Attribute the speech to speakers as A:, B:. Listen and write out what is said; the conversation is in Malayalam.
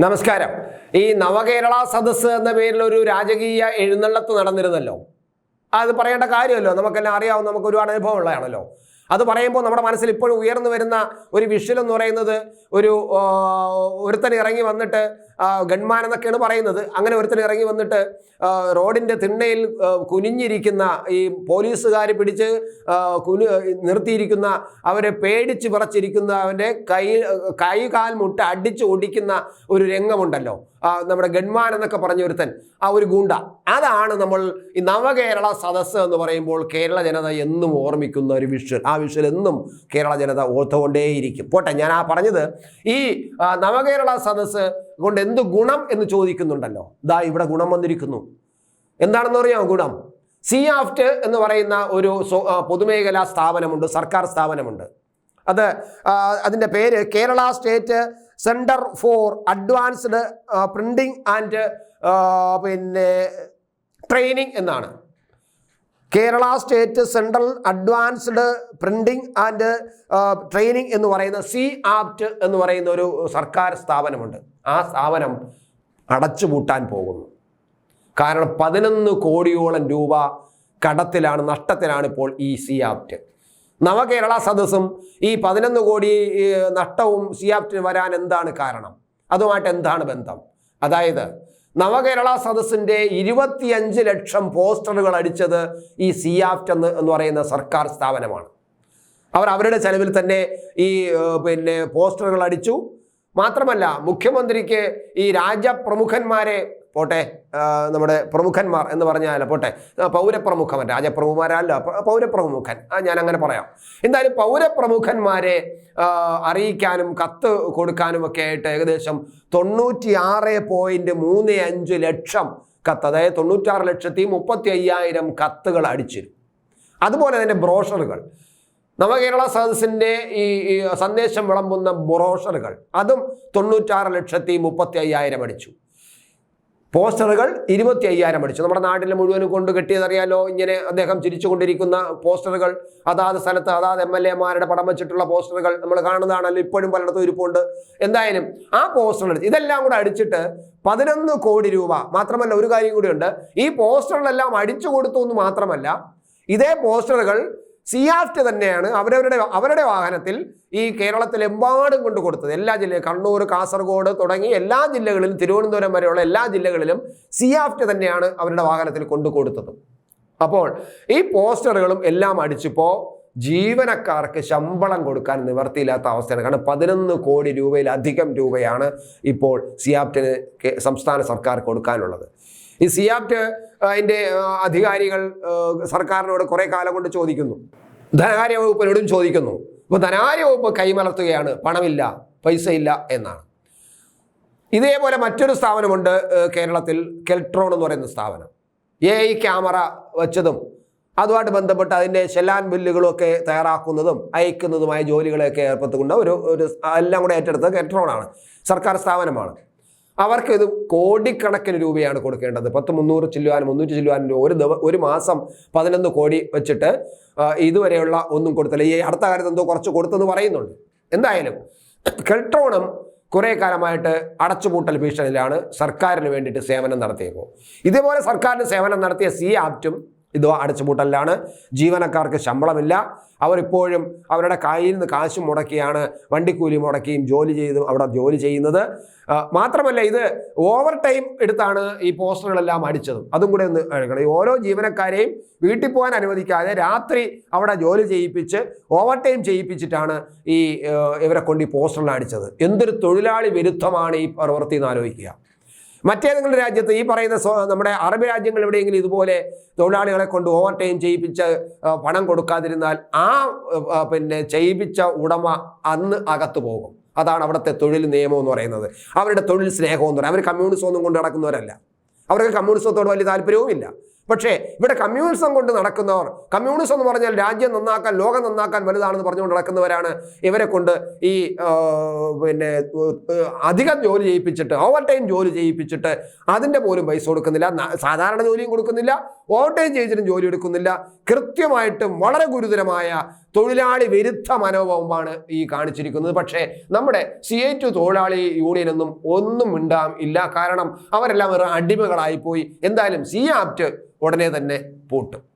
A: നമസ്കാരം. ഈ നവകേരള സദസ്സ് എന്ന പേരിൽ ഒരു രാജകീയ എഴുന്നള്ളത്ത് നടന്നിരുന്നല്ലോ. അത് പറയേണ്ട കാര്യമല്ലോ? നമുക്കെല്ലാം അറിയാവും നമുക്ക് ഒരുപാട് അനുഭവം ഉള്ളതാണല്ലോ അത് പറയുമ്പോൾ നമ്മുടെ മനസ്സിൽ ഇപ്പോഴും ഉയർന്നു വരുന്ന ഒരു വിഷ്വൽ എന്ന് പറയുന്നത് ഒരു ഒരുത്തൻ ഇറങ്ങി വന്നിട്ട് ഗൺമാൻ എന്നൊക്കെയാണ് പറയുന്നത്. അങ്ങനെ ഒരുത്തൻ ഇറങ്ങി വന്നിട്ട് റോഡിന്റെ തിണ്ണയിൽ കുനിഞ്ഞിരിക്കുന്ന ഈ പോലീസുകാർ പിടിച്ച് കുനി നിർത്തിയിരിക്കുന്ന അവരെ പേടിച്ച് വിറച്ചിരിക്കുന്ന അവന്റെ കൈ കൈ കാൽ മുട്ട അടിച്ച് ഒടിക്കുന്ന ഒരു രംഗമുണ്ടല്ലോ. നമ്മുടെ ഗൺമാൻ എന്നൊക്കെ പറഞ്ഞ ഒരുത്തൻ ആ ഒരു ഗൂണ്ട. അതാണ് നമ്മൾ ഈ നവകേരള സദസ്സ് എന്ന് പറയുമ്പോൾ കേരള ജനത എന്നും ഓർമ്മിക്കുന്ന ഒരു വിഷ്വൽ. ആ വിഷ്വൽ എന്നും കേരള ജനത ഓർത്തുകൊണ്ടേയിരിക്കും. പോട്ടെ ഞാൻ ആ പറഞ്ഞത് ഈ നവകേരള സദസ്സ് കൊണ്ട് എന്ത് ഗുണം എന്ന് ചോദിക്കുന്നുണ്ടല്ലോ? ദാ ഇവിടെ ഗുണം വന്നിരിക്കുന്നു. എന്താണെന്ന് അറിയാമോ ഗുണം? സി ആഫ്റ്റ് എന്ന് പറയുന്ന ഒരു പൊതുമേഖലാ സ്ഥാപനമുണ്ട് സർക്കാർ സ്ഥാപനമുണ്ട്. അത് അതിന്റെ പേര് Kerala state centre for advanced printing and പിന്നെ ട്രെയിനിങ് എന്നാണ്. Kerala state central advanced printing and training എന്ന് പറയുന്ന സി ആപ്റ്റ് എന്ന് പറയുന്ന ഒരു സർക്കാർ സ്ഥാപനമുണ്ട്. ആ സ്ഥാപനം അടച്ചുപൂട്ടാൻ പോകുന്നു. കാരണം പതിനൊന്ന് കോടിയോളം രൂപ കടത്തിലാണ് നഷ്ടത്തിലാണ് ഇപ്പോൾ ഈ സിയാപ്റ്റ് നവകേരള സദസ്സും ഈ പതിനൊന്ന് കോടി നഷ്ടവും സി ആപ്റ്റിന് വരാൻ എന്താണ് കാരണം? അതുമായിട്ട് എന്താണ് ബന്ധം? അതായത് നവകേരള സദസ്സിന്റെ ഇരുപത്തിയഞ്ച് ലക്ഷം പോസ്റ്ററുകൾ അടിച്ചത് ഈ സി ആപ്റ്റ് എന്ന് എന്ന് പറയുന്ന സർക്കാർ സ്ഥാപനമാണ്. അവർ അവരുടെ ചെലവിൽ തന്നെ ഈ പിന്നെ പോസ്റ്ററുകൾ അടിച്ചു. മാത്രമല്ല മുഖ്യമന്ത്രിക്ക് ഈ രാജപ്രമുഖന്മാരെ പോട്ടെ നമ്മുടെ പ്രമുഖന്മാർ എന്ന് പറഞ്ഞാൽ പോട്ടെ പൗരപ്രമുഖൻ രാജപ്രമുഖന്മാരല്ല പൗരപ്രമുഖൻ ഞാൻ അങ്ങനെ പറയാം. എന്തായാലും പൗരപ്രമുഖന്മാരെ അറിയിക്കാനും കത്ത് കൊടുക്കാനും ഒക്കെ ആയിട്ട് ഏകദേശം തൊണ്ണൂറ്റിയാറ് പോയിന്റ് മൂന്ന് അഞ്ച് ലക്ഷം കത്ത് അതായത് തൊണ്ണൂറ്റാറ് ലക്ഷത്തി മുപ്പത്തി അയ്യായിരം കത്തുകൾ അടിച്ചിരുന്നു. അതുപോലെ തന്നെ ബ്രോഷറുകൾ. നവകേരള സദസ്സിന്റെ ഈ സന്ദേശം വിളമ്പുന്ന ബ്രോഷറുകൾ അതും തൊണ്ണൂറ്റാറ് ലക്ഷത്തി മുപ്പത്തി അയ്യായിരം അടിച്ചു. പോസ്റ്ററുകൾ ഇരുപത്തി അയ്യായിരം അടിച്ചു. നമ്മുടെ നാട്ടിലെ മുഴുവനും കൊണ്ട് കെട്ടിയതറിയാലോ? ഇങ്ങനെ അദ്ദേഹം ചിരിച്ചുകൊണ്ടിരിക്കുന്ന പോസ്റ്ററുകൾ അതാത് സ്ഥലത്ത് അതാത് എം എൽ എമാരുടെ പടം വെച്ചിട്ടുള്ള പോസ്റ്ററുകൾ നമ്മൾ കാണുന്നതാണല്ലോ ഇപ്പോഴും പലയിടത്തും ഇരിപ്പുണ്ട്. എന്തായാലും ആ പോസ്റ്ററുകൾ ഇതെല്ലാം കൂടെ അടിച്ചിട്ട് പതിനൊന്ന് കോടി രൂപ മാത്രമല്ല ഒരു കാര്യം കൂടിയുണ്ട്. ഈ പോസ്റ്ററുകളെല്ലാം അടിച്ചു കൊടുത്തു എന്ന് മാത്രമല്ല ഇതേ പോസ്റ്ററുകൾ സിയാഫ്റ്റ് തന്നെയാണ് അവരവരുടെ അവരുടെ വാഹനത്തിൽ ഈ കേരളത്തിലെമ്പാടും കൊണ്ട് കൊടുത്തത്. എല്ലാ ജില്ലയും കണ്ണൂർ കാസർഗോഡ് തുടങ്ങി എല്ലാ ജില്ലകളിലും തിരുവനന്തപുരം വരെയുള്ള എല്ലാ ജില്ലകളിലും സിയാഫ്റ്റ് തന്നെയാണ് അവരുടെ വാഹനത്തിൽ കൊണ്ടു കൊടുത്തത്. അപ്പോൾ ഈ പോസ്റ്ററുകളും എല്ലാം അടിച്ചപ്പോൾ ജീവനക്കാർക്ക് ശമ്പളം കൊടുക്കാൻ നിവർത്തിയില്ലാത്ത അവസ്ഥയാണ്. കാരണം പതിനൊന്ന് കോടി രൂപയിലധികം രൂപയാണ് ഇപ്പോൾ സിയാപ്റ്റിന് സംസ്ഥാന സർക്കാർ കൊടുക്കാനുള്ളത്. ഈ സിയാപ്റ്റ് അതിന്റെ അധികാരികൾ സർക്കാരിനോട് കുറേ കാലം കൊണ്ട് ചോദിക്കുന്നു. ധനകാര്യ വകുപ്പിനോടും ചോദിക്കുന്നു. അപ്പോൾ ധനകാര്യ വകുപ്പ് കൈമലർത്തുകയാണ്. പണമില്ല പൈസയില്ല എന്നാണ്. ഇതേപോലെ മറ്റൊരു സ്ഥാപനമുണ്ട് കേരളത്തിൽ കെൽട്രോൺ എന്ന് പറയുന്ന സ്ഥാപനം. എ ഐ ക്യാമറ വെച്ചതും അതുമായിട്ട് ബന്ധപ്പെട്ട് അതിന്റെ ശെല്ലാൻ ബില്ലുകളൊക്കെ തയ്യാറാക്കുന്നതും അയക്കുന്നതുമായ ജോലികളെയൊക്കെ ഏർപ്പെട്ടുകൊണ്ട് ഒരു ഒരു എല്ലാം കൂടെ ഏറ്റെടുത്തത് കെൽട്രോണാണ് സർക്കാർ സ്ഥാപനമാണ്. അവർക്ക് ഇത് കോടിക്കണക്കിന് രൂപയാണ് കൊടുക്കേണ്ടത്. പത്ത് മുന്നൂറ് ചില്ലുവാനും മുന്നൂറ്റി ചില്ലുവാനും രൂപ. ഒരു ദിവസം ഒരു മാസം പതിനൊന്ന് കോടി വെച്ചിട്ട് ഇതുവരെയുള്ള ഒന്നും കൊടുത്തില്ല. ഈ അടുത്ത കാലത്ത് എന്തോ കുറച്ച് കൊടുത്തെന്ന് പറയുന്നുണ്ട്. എന്തായാലും കെൽട്രോണും കുറേ കാലമായിട്ട് അടച്ചുപൂട്ടൽ ഭീഷണിയിലാണ് സർക്കാരിന് വേണ്ടിയിട്ട് സേവനം നടത്തിയേക്കും ഇതേപോലെ സർക്കാരിന് സേവനം നടത്തിയ സി ആപ്റ്റും ഇത് അടച്ചുപൂട്ടലിലാണ്. ജീവനക്കാർക്ക് ശമ്പളമില്ല. അവരിപ്പോഴും അവരുടെ കയ്യിൽ നിന്ന് കാശ് മുടക്കിയാണ് വണ്ടിക്കൂലി മുടക്കിയും ജോലി ചെയ്തും അവിടെ ജോലി ചെയ്യുന്നത്. മാത്രമല്ല ഇത് ഓവർ ടൈം എടുത്താണ് ഈ പോസ്റ്ററുകളെല്ലാം അടിച്ചതും. അതും കൂടെ ഒന്ന് എടുക്കണം. ഓരോ ജീവനക്കാരെയും വീട്ടിൽ പോകാൻ അനുവദിക്കാതെ രാത്രി അവിടെ ജോലി ചെയ്യിപ്പിച്ച് ഓവർ ടൈം ചെയ്യിപ്പിച്ചിട്ടാണ് ഈ ഇവരെ കൊണ്ട് ഈ പോസ്റ്ററിൽ അടിച്ചത്. എന്തൊരു തൊഴിലാളി വിരുദ്ധമാണ് ഈ പ്രവൃത്തി എന്ന് ആലോചിക്കുക. മറ്റേതെങ്കിലും രാജ്യത്ത് ഈ പറയുന്ന നമ്മുടെ അറബ് രാജ്യങ്ങൾ എവിടെയെങ്കിലും ഇതുപോലെ തൊഴിലാളികളെ കൊണ്ട് ഓവർ ടൈം ചെയ്യിപ്പിച്ച് പണം കൊടുക്കാതിരുന്നാൽ ആ പിന്നെ ചെയ്യിപ്പിച്ച ഉടമ അന്ന് അകത്തു പോകും. അതാണ് അവിടുത്തെ തൊഴിൽ നിയമം എന്ന് പറയുന്നത്. അവരുടെ തൊഴിൽ സ്നേഹം എന്ന് പറയുന്നത്. അവർ കമ്മ്യൂണിസം ഒന്നും കൊണ്ട് നടക്കുന്നവരല്ല. അവർക്ക് കമ്മ്യൂണിസത്തോട് വലിയ താല്പര്യവുമില്ല. പക്ഷേ ഇവിടെ കമ്മ്യൂണിസം കൊണ്ട് നടക്കുന്നവർ കമ്മ്യൂണിസം എന്ന് പറഞ്ഞാൽ രാജ്യം നന്നാക്കാൻ ലോകം നന്നാക്കാൻ വലുതാണെന്ന് പറഞ്ഞുകൊണ്ട് നടക്കുന്നവരാണ് ഇവരെ കൊണ്ട് ഈ പിന്നെ അധികം ജോലി ചെയ്യിപ്പിച്ചിട്ട് ഓവർ ടൈം ജോലി ചെയ്യിപ്പിച്ചിട്ട് അതിന്റെ പോലും പൈസ കൊടുക്കുന്നില്ല. സാധാരണ ജോലിയും കൊടുക്കുന്നില്ല ഓവർ ടൈം ചെയ്തിട്ടും ജോലി എടുക്കുന്നില്ല. കൃത്യമായിട്ടും വളരെ ഗുരുതരമായ തൊഴിലാളി വിരുദ്ധ മനോഭാവമാണ് ഈ കാണിച്ചിരിക്കുന്നത്. പക്ഷേ നമ്മുടെ സി ഐ ടു തൊഴിലാളി യൂണിയനൊന്നും ഒന്നും ഉണ്ടാകും ഇല്ല. കാരണം അവരെല്ലാം വെറും അടിമകളായിപ്പോയി. എന്തായാലും സി ആപ്റ്റ് ഉടനെ തന്നെ പൂട്ടും.